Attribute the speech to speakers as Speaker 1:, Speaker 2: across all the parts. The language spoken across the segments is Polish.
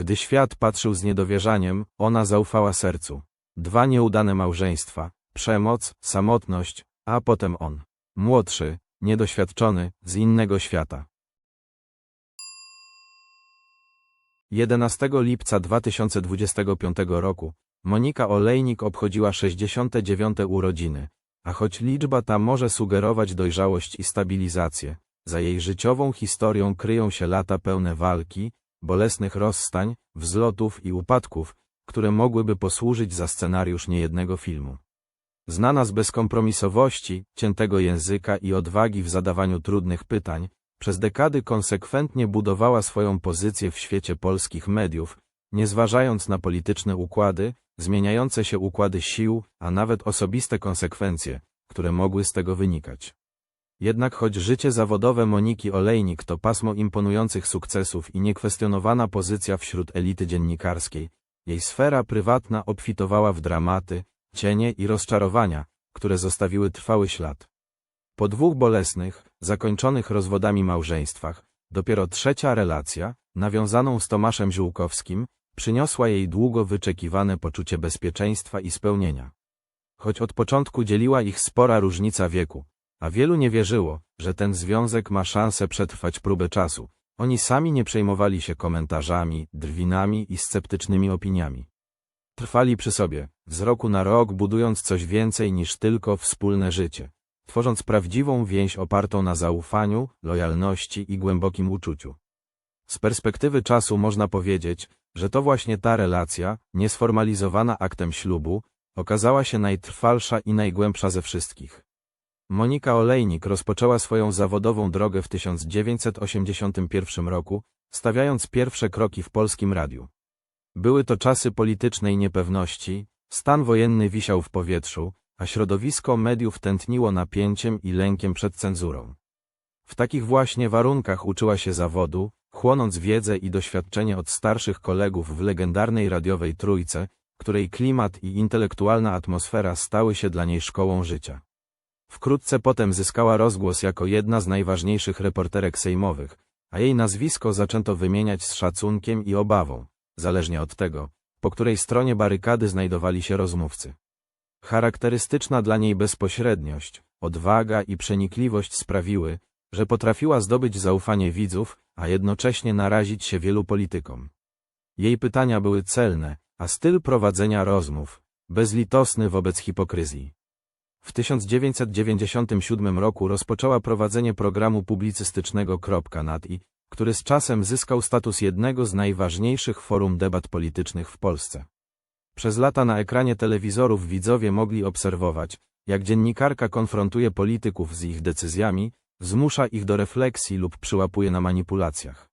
Speaker 1: Gdy świat patrzył z niedowierzaniem, ona zaufała sercu. Dwa nieudane małżeństwa, przemoc, samotność, a potem on. Młodszy, niedoświadczony, z innego świata. 11 lipca 2025 roku Monika Olejnik obchodziła 69. urodziny, a choć liczba ta może sugerować dojrzałość i stabilizację, za jej życiową historią kryją się lata pełne walki, bolesnych rozstań, wzlotów i upadków, które mogłyby posłużyć za scenariusz niejednego filmu. Znana z bezkompromisowości, ciętego języka i odwagi w zadawaniu trudnych pytań, przez dekady konsekwentnie budowała swoją pozycję w świecie polskich mediów, nie zważając na polityczne układy, zmieniające się układy sił, a nawet osobiste konsekwencje, które mogły z tego wynikać. Jednak choć życie zawodowe Moniki Olejnik to pasmo imponujących sukcesów i niekwestionowana pozycja wśród elity dziennikarskiej, jej sfera prywatna obfitowała w dramaty, cienie i rozczarowania, które zostawiły trwały ślad. Po dwóch bolesnych, zakończonych rozwodami małżeństwach, dopiero trzecia relacja, nawiązaną z Tomaszem Ziółkowskim, przyniosła jej długo wyczekiwane poczucie bezpieczeństwa i spełnienia. Choć od początku dzieliła ich spora różnica wieku, a wielu nie wierzyło, że ten związek ma szansę przetrwać próbę czasu, oni sami nie przejmowali się komentarzami, drwinami i sceptycznymi opiniami. Trwali przy sobie, z roku na rok budując coś więcej niż tylko wspólne życie, tworząc prawdziwą więź opartą na zaufaniu, lojalności i głębokim uczuciu. Z perspektywy czasu można powiedzieć, że to właśnie ta relacja, niesformalizowana aktem ślubu, okazała się najtrwalsza i najgłębsza ze wszystkich. Monika Olejnik rozpoczęła swoją zawodową drogę w 1981 roku, stawiając pierwsze kroki w polskim radiu. Były to czasy politycznej niepewności, stan wojenny wisiał w powietrzu, a środowisko mediów tętniło napięciem i lękiem przed cenzurą. W takich właśnie warunkach uczyła się zawodu, chłonąc wiedzę i doświadczenie od starszych kolegów w legendarnej radiowej trójce, której klimat i intelektualna atmosfera stały się dla niej szkołą życia. Wkrótce potem zyskała rozgłos jako jedna z najważniejszych reporterek sejmowych, a jej nazwisko zaczęto wymieniać z szacunkiem i obawą, zależnie od tego, po której stronie barykady znajdowali się rozmówcy. Charakterystyczna dla niej bezpośredniość, odwaga i przenikliwość sprawiły, że potrafiła zdobyć zaufanie widzów, a jednocześnie narazić się wielu politykom. Jej pytania były celne, a styl prowadzenia rozmów bezlitosny wobec hipokryzji. W 1997 roku rozpoczęła prowadzenie programu publicystycznego .nad i, który z czasem zyskał status jednego z najważniejszych forum debat politycznych w Polsce. Przez lata na ekranie telewizorów widzowie mogli obserwować, jak dziennikarka konfrontuje polityków z ich decyzjami, zmusza ich do refleksji lub przyłapuje na manipulacjach.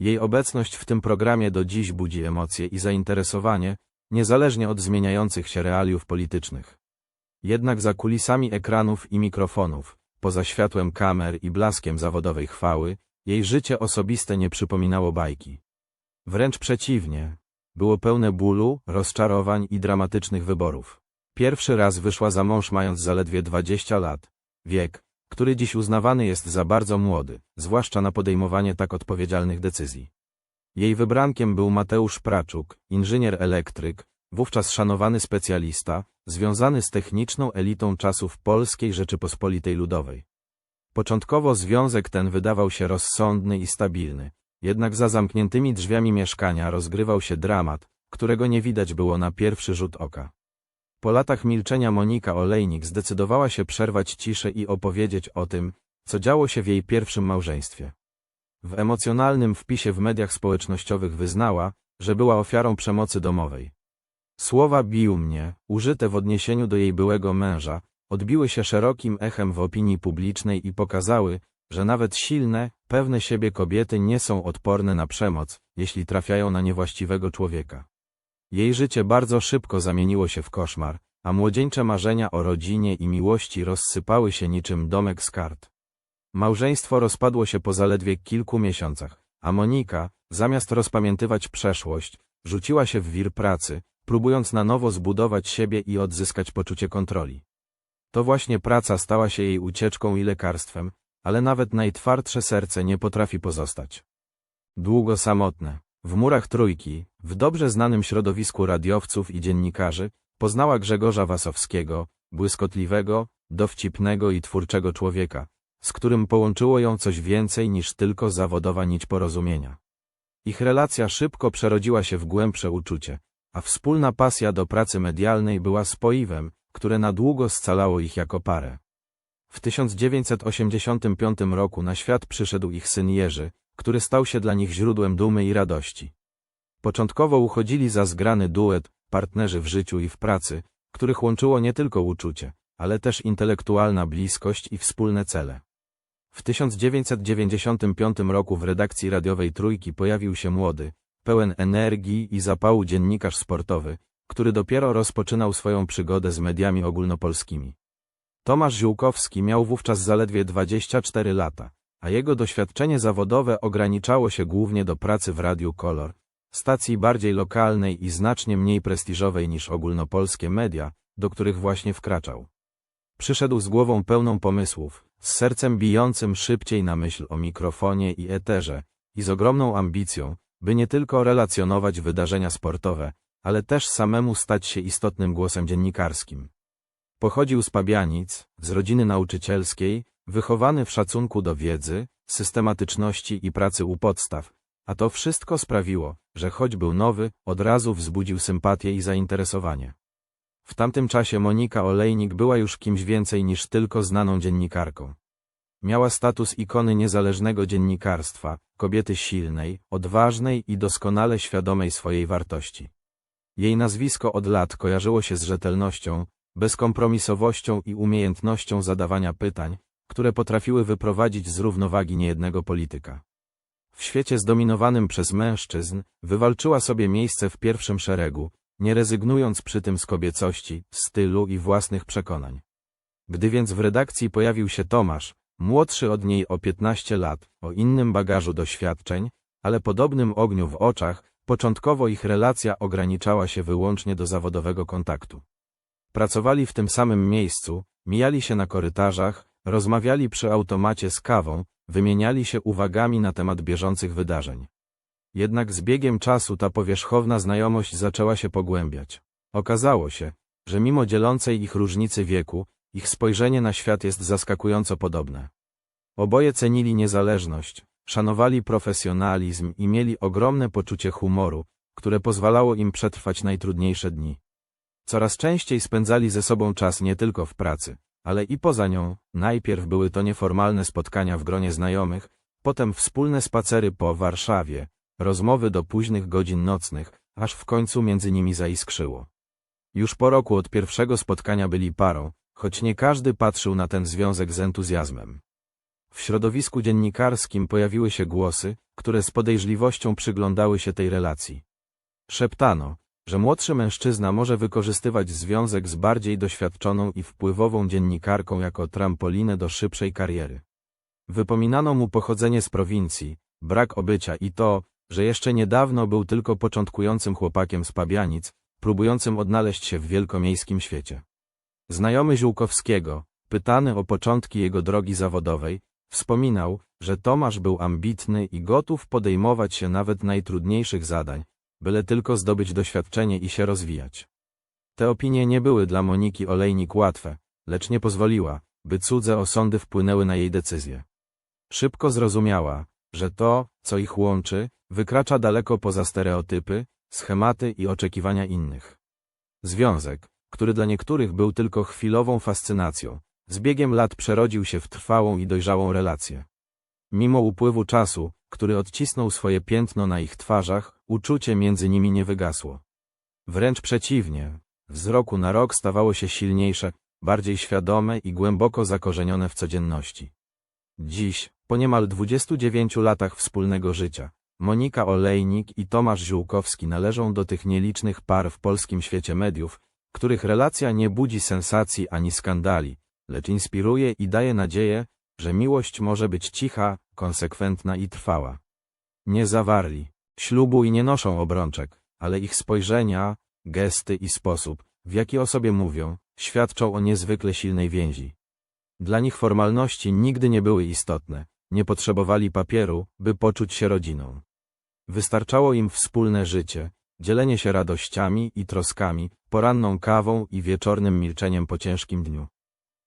Speaker 1: Jej obecność w tym programie do dziś budzi emocje i zainteresowanie, niezależnie od zmieniających się realiów politycznych. Jednak za kulisami ekranów i mikrofonów, poza światłem kamer i blaskiem zawodowej chwały, jej życie osobiste nie przypominało bajki. Wręcz przeciwnie, było pełne bólu, rozczarowań i dramatycznych wyborów. Pierwszy raz wyszła za mąż mając zaledwie 20 lat, wiek, który dziś uznawany jest za bardzo młody, zwłaszcza na podejmowanie tak odpowiedzialnych decyzji. Jej wybrankiem był Mateusz Praczuk, inżynier elektryk, wówczas szanowany specjalista, związany z techniczną elitą czasów Polskiej Rzeczypospolitej Ludowej. Początkowo związek ten wydawał się rozsądny i stabilny, jednak za zamkniętymi drzwiami mieszkania rozgrywał się dramat, którego nie widać było na pierwszy rzut oka. Po latach milczenia Monika Olejnik zdecydowała się przerwać ciszę i opowiedzieć o tym, co działo się w jej pierwszym małżeństwie. W emocjonalnym wpisie w mediach społecznościowych wyznała, że była ofiarą przemocy domowej. Słowa bił mnie, użyte w odniesieniu do jej byłego męża, odbiły się szerokim echem w opinii publicznej i pokazały, że nawet silne, pewne siebie kobiety nie są odporne na przemoc, jeśli trafiają na niewłaściwego człowieka. Jej życie bardzo szybko zamieniło się w koszmar, a młodzieńcze marzenia o rodzinie i miłości rozsypały się niczym domek z kart. Małżeństwo rozpadło się po zaledwie kilku miesiącach, a Monika, zamiast rozpamiętywać przeszłość, rzuciła się w wir pracy, próbując na nowo zbudować siebie i odzyskać poczucie kontroli. To właśnie praca stała się jej ucieczką i lekarstwem, ale nawet najtwardsze serce nie potrafi pozostać. Długo samotne, W murach trójki, w dobrze znanym środowisku radiowców i dziennikarzy, poznała Grzegorza Wasowskiego, błyskotliwego, dowcipnego i twórczego człowieka, z którym połączyło ją coś więcej niż tylko zawodowa nić porozumienia. Ich relacja szybko przerodziła się w głębsze uczucie, a wspólna pasja do pracy medialnej była spoiwem, które na długo scalało ich jako parę. W 1985 roku na świat przyszedł ich syn Jerzy, który stał się dla nich źródłem dumy i radości. Początkowo uchodzili za zgrany duet, partnerzy w życiu i w pracy, których łączyło nie tylko uczucie, ale też intelektualna bliskość i wspólne cele. W 1995 roku w redakcji radiowej Trójki pojawił się młody, pełen energii i zapału dziennikarz sportowy, który dopiero rozpoczynał swoją przygodę z mediami ogólnopolskimi. Tomasz Ziółkowski miał wówczas zaledwie 24 lata, a jego doświadczenie zawodowe ograniczało się głównie do pracy w Radiu Kolor, stacji bardziej lokalnej i znacznie mniej prestiżowej niż ogólnopolskie media, do których właśnie wkraczał. Przyszedł z głową pełną pomysłów, z sercem bijącym szybciej na myśl o mikrofonie i eterze, i z ogromną ambicją, by nie tylko relacjonować wydarzenia sportowe, ale też samemu stać się istotnym głosem dziennikarskim. Pochodził z Pabianic, z rodziny nauczycielskiej, wychowany w szacunku do wiedzy, systematyczności i pracy u podstaw, a to wszystko sprawiło, że choć był nowy, od razu wzbudził sympatię i zainteresowanie. W tamtym czasie Monika Olejnik była już kimś więcej niż tylko znaną dziennikarką. Miała status ikony niezależnego dziennikarstwa, kobiety silnej, odważnej i doskonale świadomej swojej wartości. Jej nazwisko od lat kojarzyło się z rzetelnością, bezkompromisowością i umiejętnością zadawania pytań, które potrafiły wyprowadzić z równowagi niejednego polityka. W świecie zdominowanym przez mężczyzn wywalczyła sobie miejsce w pierwszym szeregu, nie rezygnując przy tym z kobiecości, stylu i własnych przekonań. Gdy więc w redakcji pojawił się Tomasz, młodszy od niej o 15 lat, o innym bagażu doświadczeń, ale podobnym ogniu w oczach, początkowo ich relacja ograniczała się wyłącznie do zawodowego kontaktu. Pracowali w tym samym miejscu, mijali się na korytarzach, rozmawiali przy automacie z kawą, wymieniali się uwagami na temat bieżących wydarzeń. Jednak z biegiem czasu ta powierzchowna znajomość zaczęła się pogłębiać. Okazało się, że mimo dzielącej ich różnicy wieku, ich spojrzenie na świat jest zaskakująco podobne. Oboje cenili niezależność, szanowali profesjonalizm i mieli ogromne poczucie humoru, które pozwalało im przetrwać najtrudniejsze dni. Coraz częściej spędzali ze sobą czas nie tylko w pracy, ale i poza nią. Najpierw były to nieformalne spotkania w gronie znajomych, potem wspólne spacery po Warszawie, rozmowy do późnych godzin nocnych, aż w końcu między nimi zaiskrzyło. Już po roku od pierwszego spotkania byli parą, choć nie każdy patrzył na ten związek z entuzjazmem. W środowisku dziennikarskim pojawiły się głosy, które z podejrzliwością przyglądały się tej relacji. Szeptano, że młodszy mężczyzna może wykorzystywać związek z bardziej doświadczoną i wpływową dziennikarką jako trampolinę do szybszej kariery. Wypominano mu pochodzenie z prowincji, brak obycia i to, że jeszcze niedawno był tylko początkującym chłopakiem z Pabianic, próbującym odnaleźć się w wielkomiejskim świecie. Znajomy Ziółkowskiego, pytany o początki jego drogi zawodowej, wspominał, że Tomasz był ambitny i gotów podejmować się nawet najtrudniejszych zadań, byle tylko zdobyć doświadczenie i się rozwijać. Te opinie nie były dla Moniki Olejnik łatwe, lecz nie pozwoliła, by cudze osądy wpłynęły na jej decyzję. Szybko zrozumiała, że to, co ich łączy, wykracza daleko poza stereotypy, schematy i oczekiwania innych. Związek, który dla niektórych był tylko chwilową fascynacją, z biegiem lat przerodził się w trwałą i dojrzałą relację. Mimo upływu czasu, który odcisnął swoje piętno na ich twarzach, uczucie między nimi nie wygasło. Wręcz przeciwnie, z roku na rok stawało się silniejsze, bardziej świadome i głęboko zakorzenione w codzienności. Dziś, po niemal 29 latach wspólnego życia, Monika Olejnik i Tomasz Ziółkowski należą do tych nielicznych par w polskim świecie mediów, których relacja nie budzi sensacji ani skandali, lecz inspiruje i daje nadzieję, że miłość może być cicha, konsekwentna i trwała. Nie zawarli ślubu i nie noszą obrączek, ale ich spojrzenia, gesty i sposób, w jaki o sobie mówią, świadczą o niezwykle silnej więzi. Dla nich formalności nigdy nie były istotne, nie potrzebowali papieru, by poczuć się rodziną. Wystarczało im wspólne życie, dzielenie się radościami i troskami, poranną kawą i wieczornym milczeniem po ciężkim dniu.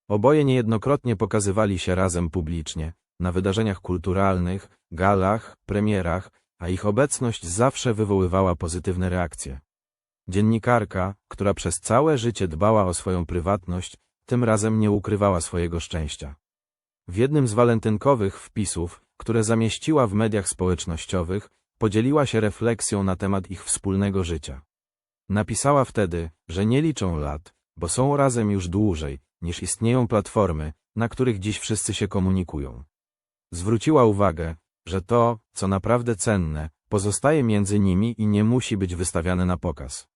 Speaker 1: Oboje niejednokrotnie pokazywali się razem publicznie, na wydarzeniach kulturalnych, galach, premierach, a ich obecność zawsze wywoływała pozytywne reakcje. Dziennikarka, która przez całe życie dbała o swoją prywatność, tym razem nie ukrywała swojego szczęścia. W jednym z walentynkowych wpisów, które zamieściła w mediach społecznościowych, podzieliła się refleksją na temat ich wspólnego życia. Napisała wtedy, że nie liczą lat, bo są razem już dłużej, niż istnieją platformy, na których dziś wszyscy się komunikują. Zwróciła uwagę, że to, co naprawdę cenne, pozostaje między nimi i nie musi być wystawiane na pokaz.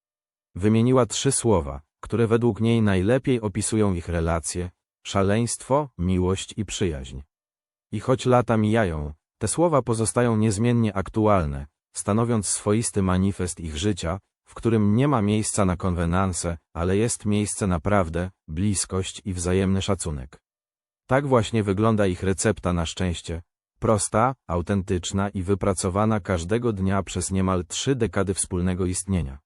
Speaker 1: Wymieniła trzy słowa, które według niej najlepiej opisują ich relacje, szaleństwo, miłość i przyjaźń. I choć lata mijają, te słowa pozostają niezmiennie aktualne, stanowiąc swoisty manifest ich życia, w którym nie ma miejsca na konwenanse, ale jest miejsce na prawdę, bliskość i wzajemny szacunek. Tak właśnie wygląda ich recepta na szczęście, prosta, autentyczna i wypracowana każdego dnia przez niemal trzy dekady wspólnego istnienia.